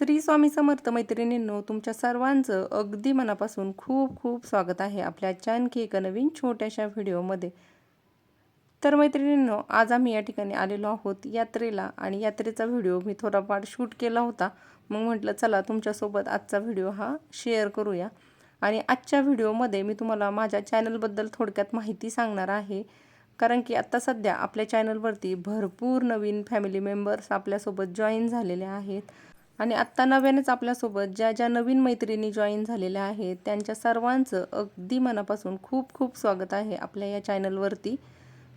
श्री स्वामी समर्थ मैत्रिणींनो तुमच्या सर्वांचं अगदी मनापासून खूप खूप स्वागत आहे आपल्या आणखी एका नवीन छोट्याशा व्हिडिओमध्ये. तर मैत्रिणींनो आज आम्ही या ठिकाणी आलेलो आहोत यात्रेला आणि यात्रेचा व्हिडिओ मी थोडाफार शूट केला होता. मग म्हटलं चला तुमच्यासोबत आजचा व्हिडिओ हा शेअर करूया. आणि आजच्या व्हिडिओमध्ये मी तुम्हाला माझ्या चॅनलबद्दल थोडक्यात माहिती सांगणार आहे. कारण की आत्ता सध्या आपल्या चॅनलवरती भरपूर नवीन फॅमिली मेंबर्स आपल्यासोबत जॉईन झालेले आहेत. आणि आत्ता नव्यानेच आपल्यासोबत ज्या ज्या नवीन मैत्रिणी जॉईन झालेल्या आहेत त्यांच्या सर्वांचं अगदी मनापासून खूप खूप स्वागत आहे आपल्या या चॅनलवरती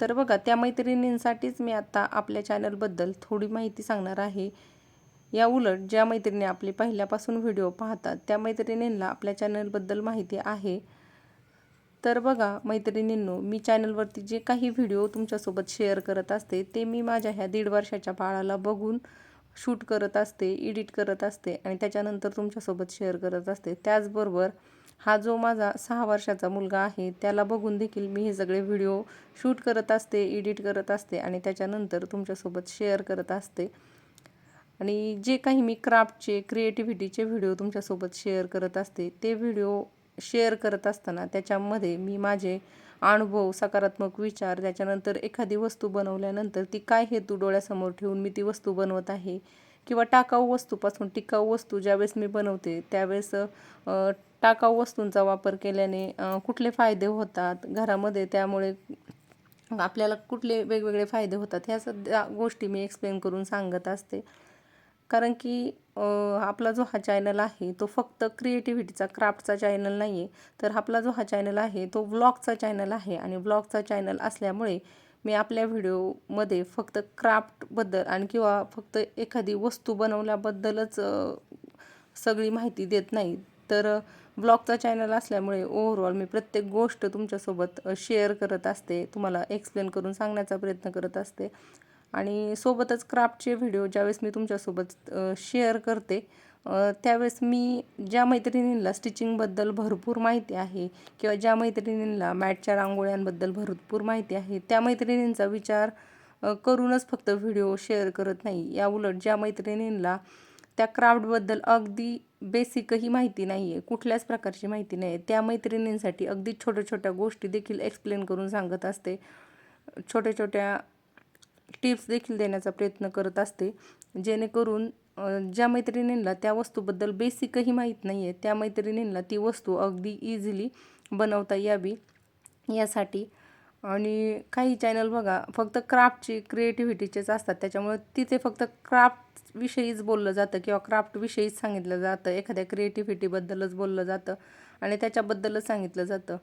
तर बघा त्या मैत्रिणींसाठीच मी आत्ता आपल्या चॅनलबद्दल थोडी माहिती सांगणार आहे. या उलट ज्या मैत्रिणी आपले पहिल्यापासून व्हिडिओ पाहतात त्या मैत्रिणींना आपल्या चॅनलबद्दल माहिती आहे. तर बघा मैत्रिणींनो मी चॅनलवरती जे काही व्हिडिओ तुमच्यासोबत शेअर करत असते ते मी माझ्या ह्या दीड वर्षाच्या बाळाला बघून शूट करत असते एडिट करत असते आणि त्याच्यानंतर तुमच्यासोबत शेअर करत असते. त्याचबरोबर हा जो माझा सहा वर्षाचा मुलगा आहे त्याला बघून देखील मी हे सगळे व्हिडिओ शूट करत असते एडिट करत असते आणि त्याच्यानंतर तुमच्यासोबत शेअर करत असते. आणि जे काही मी क्राफ्टचे क्रिएटिव्हिटीचे व्हिडिओ तुमच्यासोबत शेअर करत असते ते व्हिडिओ शेअर करत असताना त्याच्यामध्ये मी माझे अनुभव सकारात्मक विचार त्याच्यानंतर एखादी वस्तू बनवल्यानंतर ती काय हेतू डोळ्यासमोर ठेवून मी ती वस्तू बनवत आहे? किंवा टाकाऊ वस्तूपासून टिकाऊ वस्तू ज्यावेळेस मी बनवते त्यावेळेस टाकाऊ वस्तूंचा वापर केल्याने कुठले फायदे होतात घरामध्ये? त्यामुळे आपल्याला कुठले वेगवेगळे फायदे होतात? ह्या सध्या गोष्टी मी एक्सप्लेन करून सांगत असते. कारण की आपला जो हा चॅनल आहे तो फक्त क्रिएटिव्हिटीचा क्राफ्टचा चॅनल नाही आहे तर आपला जो हा चॅनल आहे तो व्लॉगचा चॅनल आहे. आणि व्लॉगचा चॅनल असल्यामुळे मी आपल्या व्हिडिओमध्ये फक्त क्राफ्टबद्दल आणि किंवा फक्त एखादी वस्तू बनवल्याबद्दलच सगळी माहिती देत नाही. तर ब्लॉगचा चॅनल असल्यामुळे ओव्हरऑल मी प्रत्येक गोष्ट तुमच्यासोबत शेअर करत असते. तुम्हाला एक्सप्लेन करून सांगण्याचा प्रयत्न करत असते. आणि सोबतच क्राफ्टचे व्हिडिओ ज्यावेळेस मी तुमच्यासोबत शेअर करते त्यावेळेस मी ज्या मैत्रिणींना स्टिचिंगबद्दल भरपूर माहिती आहे किंवा ज्या मैत्रिणींना मॅटच्या रांगोळ्यांबद्दल भरपूर माहिती आहे त्या मैत्रिणींचा विचार करूनच फक्त व्हिडिओ शेअर करत नाही. या उलट ज्या मैत्रिणींना त्या क्राफ्टबद्दल अगदी बेसिकही माहिती नाही आहे कुठल्याच प्रकारची माहिती नाही आहे त्या मैत्रिणींसाठी अगदी छोट्या छोट्या गोष्टी देखील एक्सप्लेन करून सांगत असते. छोट्या छोट्या टिप्स देखील देण्याचा प्रयत्न करत असते. जेणेकरून ज्या मैत्रिणींना त्या वस्तूबद्दल बेसिकही माहीत नाही आहे त्या मैत्रिणींना ती वस्तू अगदी इझिली बनवता यावी यासाठी. आणि काही चॅनल बघा फक्त क्राफ्टची क्रिएटिव्हिटीचेच असतात. त्याच्यामुळे तिथे फक्त क्राफ्टविषयीच बोललं जातं किंवा क्राफ्टविषयीच सांगितलं जातं. एखाद्या क्रिएटिव्हिटीबद्दलच बोललं जातं आणि त्याच्याबद्दलच सांगितलं जातं.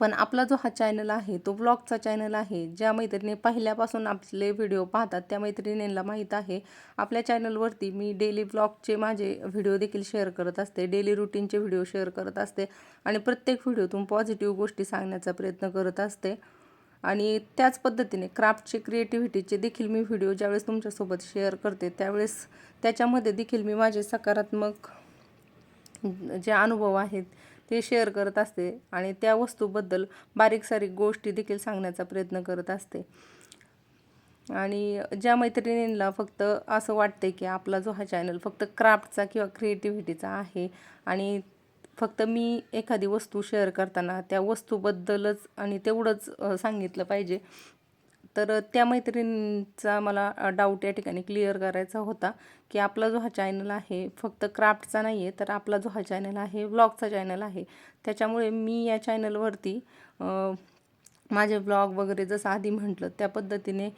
पण आपला जो हा चॅनल आहे तो ब्लॉगचा चॅनल आहे ज्या मैत्रिणी पहिल्यापासून आपले व्हिडिओ पाहतात त्या मैत्रिणींना माहीत आहे आपल्या चॅनलवरती मी डेली ब्लॉगचे माझे व्हिडिओ देखील शेअर करत असते डेली रुटीनचे व्हिडिओ शेअर करत असते आणि प्रत्येक व्हिडिओतून पॉझिटिव्ह गोष्टी सांगण्याचा प्रयत्न करत असते. आणि त्याच पद्धतीने क्राफ्टचे क्रिएटिव्हिटीचे देखील मी व्हिडिओ ज्यावेळेस तुमच्यासोबत शेअर करते त्यावेळेस त्याच्यामध्ये देखील मी माझे सकारात्मक जे अनुभव आहेत ते शेअर करत असते आणि त्या वस्तूबद्दल बारीक सारीक गोष्टी देखील सांगण्याचा प्रयत्न करत असते. आणि ज्या मैत्रिणींना फक्त असं वाटते की आपला जो हा चॅनल फक्त क्राफ्टचा किंवा क्रिएटिव्हिटीचा आहे आणि फक्त मी एखादी वस्तू शेअर करताना त्या वस्तूबद्दलच आणि तेवढंच सांगितलं पाहिजे तर त्या मैत्रिणींचा मला डाऊट या ठिकाणी क्लिअर करायचा होता की आपला जो हा चॅनल आहे फक्त क्राफ्टचा नाही आहे तर आपला जो हा चॅनल आहे व्लॉगचा चॅनल आहे. त्याच्यामुळे मी या चॅनलवरती माझे ब्लॉग वगैरे जसं आधी म्हटलं त्या पद्धतीने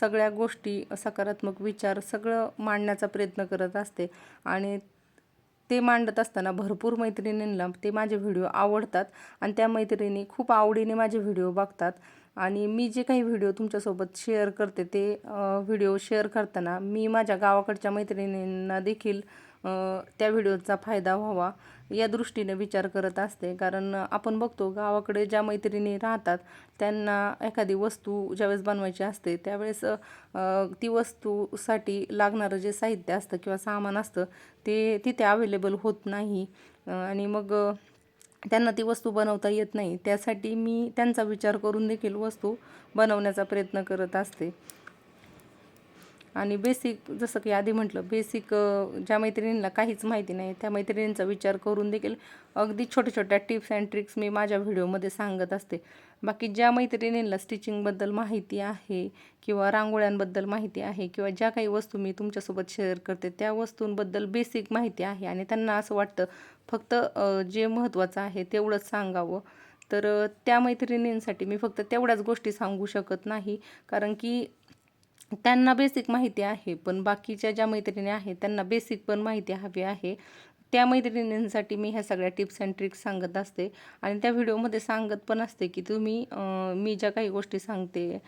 सगळ्या गोष्टी सकारात्मक विचार सगळं मांडण्याचा प्रयत्न करत असते. आणि ते मांडत असताना भरपूर मैत्रिणींना ते माझे व्हिडिओ आवडतात. आणि त्या मैत्रिणी खूप आवडीने माझे व्हिडिओ बघतात. आणि मी जे काही व्हिडिओ तुमच्यासोबत शेअर करते ते व्हिडिओ शेअर करताना मी माझ्या गावाकडच्या मैत्रिणींना देखील त्या व्हिडिओचा फायदा व्हावा या दृष्टीने विचार करत असते. कारण आपण बघतो गावाकडे ज्या मैत्रिणी राहतात त्यांना एखादी वस्तू ज्यावेळेस बनवायची असते त्यावेळेस ती वस्तूसाठी लागणारं जे साहित्य असतं किंवा सामान असतं ते तिथे अवेलेबल होत नाही. आणि मग त्यांना ती वस्तू बनवता येत नाही. त्यासाठी मी त्यांचा विचार करून देखील वस्तू बनवण्याचा प्रयत्न करत असते. आणि बेसिक जसं की आधी म्हटलं बेसिक ज्या मैत्रिणींना काहीच माहिती नाही त्या मैत्रिणींचा विचार करून देखील अगदी छोट्या छोट्या टिप्स अँड ट्रिक्स मी माझ्या व्हिडिओमध्ये सांगत असते. बाकी ज्या मैत्रिणींना स्टिचिंगबद्दल माहिती आहे किंवा रांगोळ्यांबद्दल माहिती आहे किंवा ज्या काही वस्तू मी तुमच्यासोबत शेअर करते त्या वस्तूंबद्दल बेसिक माहिती आहे आणि त्यांना असं वाटतं फक्त जे महत्त्वाचं आहे तेवढंच सांगावं. तर त्या मैत्रिणींसाठी मी फक्त तेवढ्याच गोष्टी सांगू शकत नाही. कारण की त्यांना बेसिक माहिती आहे पण बाकीच्या ज्या मैत्रिणी आहेत त्यांना बेसिक पण माहिती हवी आहे. त्या मैत्रिणींसाठी मी ह्या सगळ्या टिप्स अँड ट्रिक्स सांगत असते. आणि त्या व्हिडिओमध्ये सांगत पण असते की तुम्ही मी ज्या काही गोष्टी सांगते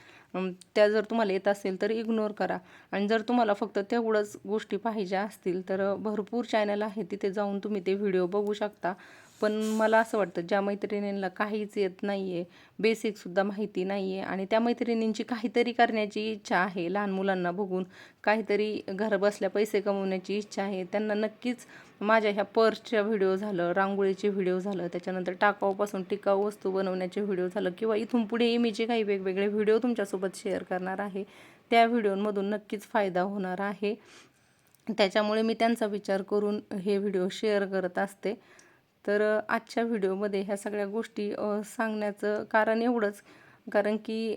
त्या जर तुम्हाला येत असेल तर इग्नोर करा. आणि जर तुम्हाला फक्त तेवढंच गोष्टी पाहिजे असतील तर भरपूर चॅनल आहे तिथे जाऊन तुम्ही ते व्हिडिओ बघू शकता. पण मला असं वाटतं ज्या मैत्रिणींना काहीच येत नाही आहे बेसिकसुद्धा माहिती नाही आहे आणि त्या मैत्रिणींची काहीतरी करण्याची इच्छा आहे. लहान मुलांना बघून काहीतरी घर बसल्या पैसे कमवण्याची इच्छा आहे. त्यांना नक्कीच माझ्या ह्या पर्सच्या व्हिडिओ झालं रांगोळीचे व्हिडिओ झालं त्याच्यानंतर टाकाऊपासून टिकाऊ वस्तू बनवण्याचे व्हिडिओ झालं किंवा इथून पुढे मी जे काही वेगवेगळे व्हिडिओ तुमच्यासोबत शेअर करणार आहे. त्या व्हिडिओंमधून नक्कीच फायदा होणार आहे. त्याच्यामुळे मी त्यांचा विचार करून हे व्हिडिओ शेअर करत असते. तर आजच्या व्हिडिओमध्ये ह्या सगळ्या गोष्टी सांगण्याचं कारण एवढंच. कारण की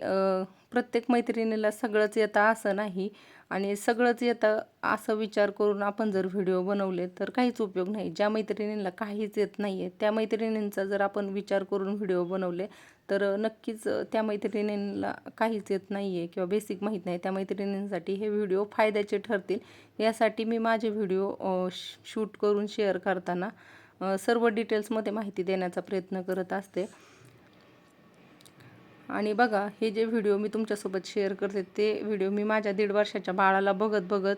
प्रत्येक मैत्रिणीला सगळंच येतं असं नाही. आणि सगळंच येतं असं विचार करून आपण जर व्हिडिओ बनवले तर काहीच उपयोग नाही. ज्या मैत्रिणींना काहीच येत नाही आहे त्या मैत्रिणींचा जर आपण विचार करून व्हिडिओ बनवले तर नक्कीच त्या मैत्रिणींना काहीच येत नाही आहे किंवा बेसिक माहीत नाही. त्या मैत्रिणींसाठी हे व्हिडिओ फायद्याचे ठरतील. यासाठी मी माझे व्हिडिओ शूट करून शेअर करताना सर्व डिटेल्समध्ये माहिती देण्याचा प्रयत्न करत असते. आणि बघा हे जे व्हिडिओ मी तुमच्यासोबत शेअर करते ते व्हिडिओ मी माझ्या दीड वर्षाच्या बाळाला बघत बघत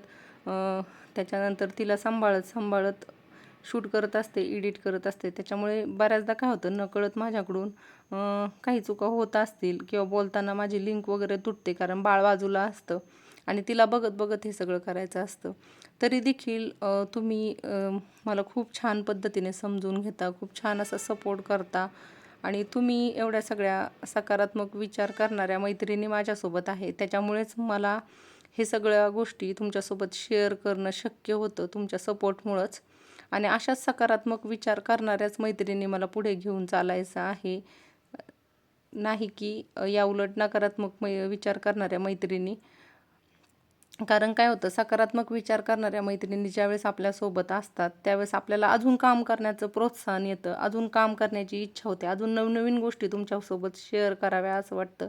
त्याच्यानंतर तिला सांभाळत सांभाळत शूट करत असते एडिट करत असते. त्याच्यामुळे बऱ्याचदा काय होतं नकळत माझ्याकडून काही चुका होत असतील किंवा बोलताना माझी लिंक वगैरे तुटते कारण बाळ बाजूला असतं. आणि तिला बघत बघत हे सगळं करायचं असतं. तरी देखील तुम्ही मला खूप छान पद्धतीने समजून घेता खूप छान असा सपोर्ट करता आणि तुम्ही एवढ्या सगळ्या सकारात्मक विचार करणाऱ्या मैत्रिणी माझ्यासोबत आहे. त्याच्यामुळेच मला हे सगळ्या गोष्टी तुमच्यासोबत शेअर करणं शक्य होतं तुमच्या सपोर्टमुळंच आणि अशाच सकारात्मक विचार करणाऱ्याच मैत्रिणी मला पुढे घेऊन चालायचं आहे. नाही की या उलट नकारात्मक मै विचार करणाऱ्या मैत्रिणी. कारण काय होतं सकारात्मक विचार करणाऱ्या मैत्रिणी ज्यावेळेस आपल्यासोबत असतात त्यावेळेस आपल्याला अजून काम करण्याचं प्रोत्साहन येतं अजून काम करण्याची इच्छा होते अजून नवनवीन गोष्टी तुमच्यासोबत शेअर कराव्या असं वाटतं.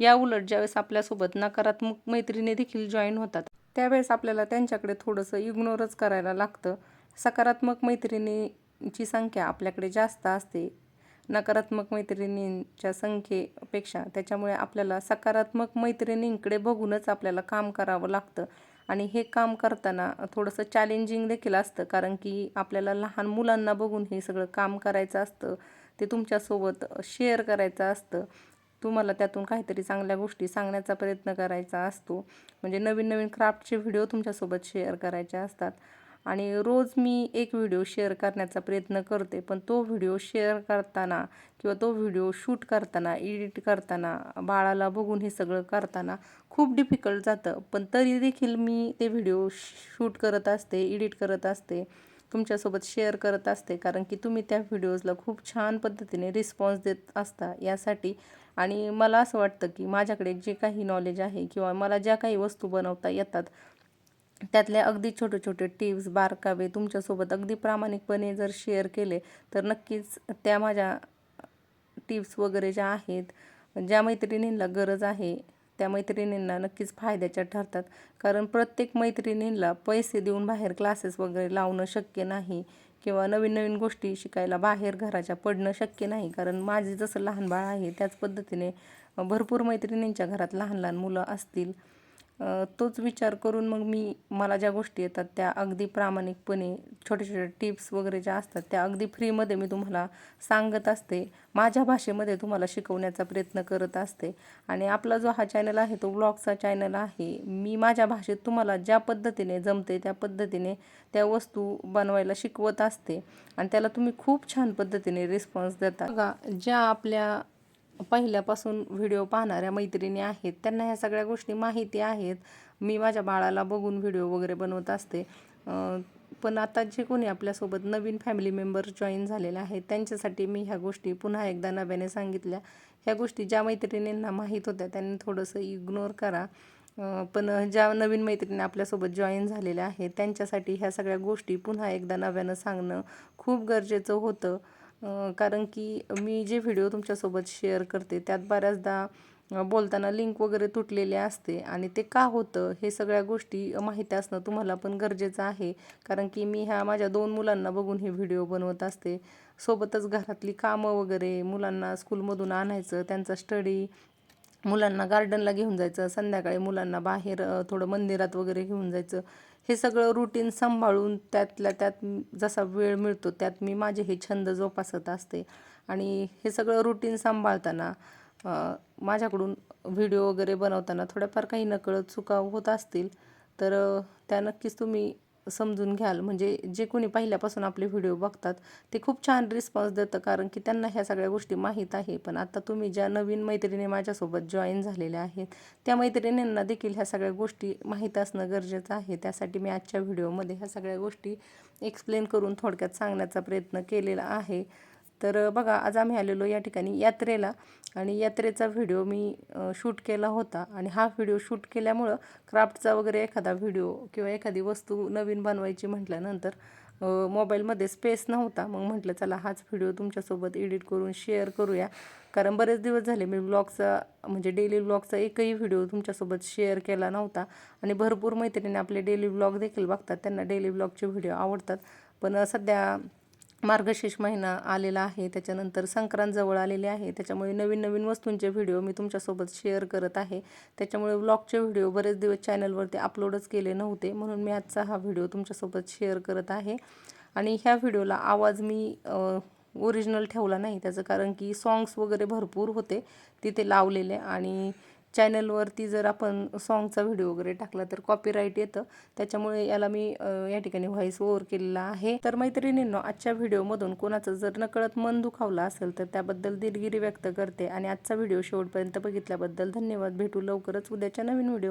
या उलट ज्यावेळेस आपल्यासोबत नकारात्मक मैत्रिणी देखील जॉईन होतात त्यावेळेस आपल्याला त्यांच्याकडे थोडंसं इग्नोरच करायला लागतं. सकारात्मक मैत्रिणीची संख्या आपल्याकडे जास्त असते नकारात्मक मैत्रिणींच्या संख्येपेक्षा त्याच्यामुळे आपल्याला सकारात्मक मैत्रिणींकडे बघूनच आपल्याला काम करावं लागतं. आणि हे काम करताना थोडंसं चॅलेंजिंग देखील असतं कारण की आपल्याला लहान मुलांना बघून हे सगळं काम करायचं असतं ते तुमच्यासोबत शेअर करायचं असतं. तुम्हाला त्यातून काहीतरी चांगल्या गोष्टी सांगण्याचा प्रयत्न करायचा असतो. म्हणजे नवीन नवीन क्राफ्टचे व्हिडिओ तुमच्यासोबत शेअर करायचे असतात. आणि रोज मी एक व्हिडिओ शेअर करण्याचा प्रयत्न करते पण तो व्हिडिओ शेअर करताना किंवा तो व्हिडिओ शूट करताना एडिट करताना बाळाला बघून हे सगळं करताना खूप डिफिकल्ट जातं. पण तरी देखील मी ते व्हिडिओ शूट करत असते एडिट करत असते तुमच्यासोबत शेअर करत असते कारण की तुम्ही त्या व्हिडिओजला खूप छान पद्धतीने रिस्पॉन्स देत असता यासाठी. आणि मला असं वाटतं की माझ्याकडे जे काही नॉलेज आहे किंवा मला ज्या काही वस्तू बनवता येतात त्यातल्या अगदी छोटे छोटे टिप्स बारकावे तुमच्यासोबत अगदी प्रामाणिकपणे जर शेअर केले तर नक्कीच त्या माझ्या टिप्स वगैरे ज्या आहेत ज्या मैत्रिणींना गरज आहे त्या मैत्रिणींना नक्कीच फायद्याच्या ठरतात. कारण प्रत्येक मैत्रिणींना पैसे देऊन बाहेर क्लासेस वगैरे लावणं शक्य नाही किंवा नवीन नवीन गोष्टी शिकायला बाहेर घराच्या पडणं शक्य नाही. कारण माझे जसं लहान बाळ आहे त्याच पद्धतीने भरपूर मैत्रिणींच्या घरात लहान लहान मुलं असतील. तोच विचार करून मग मी मला ज्या गोष्टी येतात त्या अगदी प्रामाणिकपणे छोटे छोटे टिप्स वगैरे ज्या असतात त्या अगदी फ्रीमध्ये मी तुम्हाला सांगत असते. माझ्या भाषेमध्ये तुम्हाला शिकवण्याचा प्रयत्न करत असते. आणि आपला जो हा चॅनल आहे तो ब्लॉगचा चॅनल आहे मी माझ्या भाषेत तुम्हाला ज्या पद्धतीने जमते त्या पद्धतीने त्या वस्तू बनवायला शिकवत असते. आणि त्याला तुम्ही खूप छान पद्धतीने रिस्पॉन्स देता. बघा ज्या आपल्या पहिल्यापासून व्हिडिओ पाहणाऱ्या मैत्रिणी आहेत. त्यांना ह्या सगळ्या गोष्टी माहिती आहेत. मी माझ्या बाळाला बघून व्हिडिओ वगैरे बनवत असते. पण आता जे कोणी आपल्यासोबत नवीन फॅमिली मेंबर जॉईन झालेले आहेत त्यांच्यासाठी मी ह्या गोष्टी पुन्हा एकदा नव्याने सांगितल्या. ह्या गोष्टी ज्या मैत्रिणींना माहीत होत्या त्यांनी थोडंसं इग्नोर करा. पण ज्या नवीन मैत्रिणी आपल्यासोबत जॉईन झालेल्या आहेत त्यांच्यासाठी ह्या सगळ्या गोष्टी पुन्हा एकदा नव्यानं सांगणं खूप गरजेचं होतं. कारण की मी जे व्हिडिओ तुमच्यासोबत शेअर करते त्यात बऱ्याचदा बोलताना लिंक वगैरे तुटलेले असते आणि ते का होतं हे सगळ्या गोष्टी माहिती असणं तुम्हाला पण गरजेचं आहे. कारण की मी ह्या माझ्या दोन मुलांना बघून हे व्हिडिओ बनवत असते. सोबतच घरातली कामं वगैरे मुलांना स्कूलमधून आणायचं त्यांचा स्टडी मुलांना गार्डनला घेऊन जायचं संध्याकाळी मुलांना बाहेर थोडं मंदिरात वगैरे घेऊन जायचं. हे सगळं रुटीन सांभाळून त्यातल्या त्यात जसा वेळ मिळतो त्यात मी माझे हे छंद जोपासत असते. आणि हे सगळं रुटीन सांभाळताना माझ्याकडून व्हिडिओ वगैरे बनवताना थोड्याफार काही नकळत चुका होत असतील तर त्या नक्कीच तुम्ही समजून घ्याल. म्हणजे जे कोणी पहिल्यापासून आपले व्हिडिओ बघतात ते खूप छान रिस्पॉन्स देतं. कारण की त्यांना ह्या सगळ्या गोष्टी माहीत आहे. पण आता तुम्ही ज्या नवीन मैत्रिणी माझ्यासोबत जॉईन झालेल्या आहेत त्या मैत्रिणींना देखील ह्या सगळ्या गोष्टी माहीत असणं गरजेचं आहे. त्यासाठी मी आजच्या व्हिडिओमध्ये ह्या सगळ्या गोष्टी एक्सप्लेन करून थोडक्यात सांगण्याचा प्रयत्न केलेला आहे. तर बघा आज आम्ही आलेलो या ठिकाणी यात्रेला आणि यात्रेचा व्हिडिओ मी शूट केला होता आणि हा व्हिडिओ शूट केल्यामुळं क्राफ्टचा वगैरे एखादा व्हिडिओ किंवा एखादी वस्तू नवीन बनवायची म्हटल्यानंतर मोबाईलमध्ये स्पेस नव्हता. मग म्हटलं चला हाच व्हिडिओ तुमच्यासोबत एडिट करून शेअर करूया. कारण बरेच दिवस झाले मी ब्लॉगचा म्हणजे डेली ब्लॉगचा एकही व्हिडिओ तुमच्यासोबत शेअर केला नव्हता. आणि भरपूर मैत्रिणी आपले डेली ब्लॉग देखील बघतात. त्यांना डेली ब्लॉगचे व्हिडिओ आवडतात. पण सध्या मार्गशीर्ष महिना आलेला आहे त्याच्यानंतर संक्रांत जवळ आलेली आहे. त्याच्यामुळे नवीन नवीन वस्तूंचे व्हिडिओ मी तुमच्यासोबत शेअर करत आहे. त्याच्यामुळे व्लॉगचे व्हिडिओ बरेच दिवस चॅनलवरती अपलोडच केले नव्हते म्हणून मी आजचा हा व्हिडिओ तुमच्यासोबत शेअर करत आहे. आणि ह्या व्हिडिओला आवाज मी ओरिजिनल ठेवला नाही. त्याचं कारण की सॉंग्स वगैरे भरपूर होते तिथे लावलेले. आणि चॅनलवरती जर आपण सॉन्गचा व्हिडिओ वगैरे टाकला तर कॉपीराईट येतं. त्याच्यामुळे याला मी या ठिकाणी व्हॉईस ओव्हर केलेला आहे. तर मैत्रिणींनो आजच्या व्हिडिओमधून कोणाचं जर नकळत मन दुखावलं असेल तर त्याबद्दल दिलगिरी व्यक्त करते. आणि आजचा व्हिडिओ शेवटपर्यंत बघितल्याबद्दल धन्यवाद. भेटू लवकरच उद्याच्या नवीन व्हिडिओ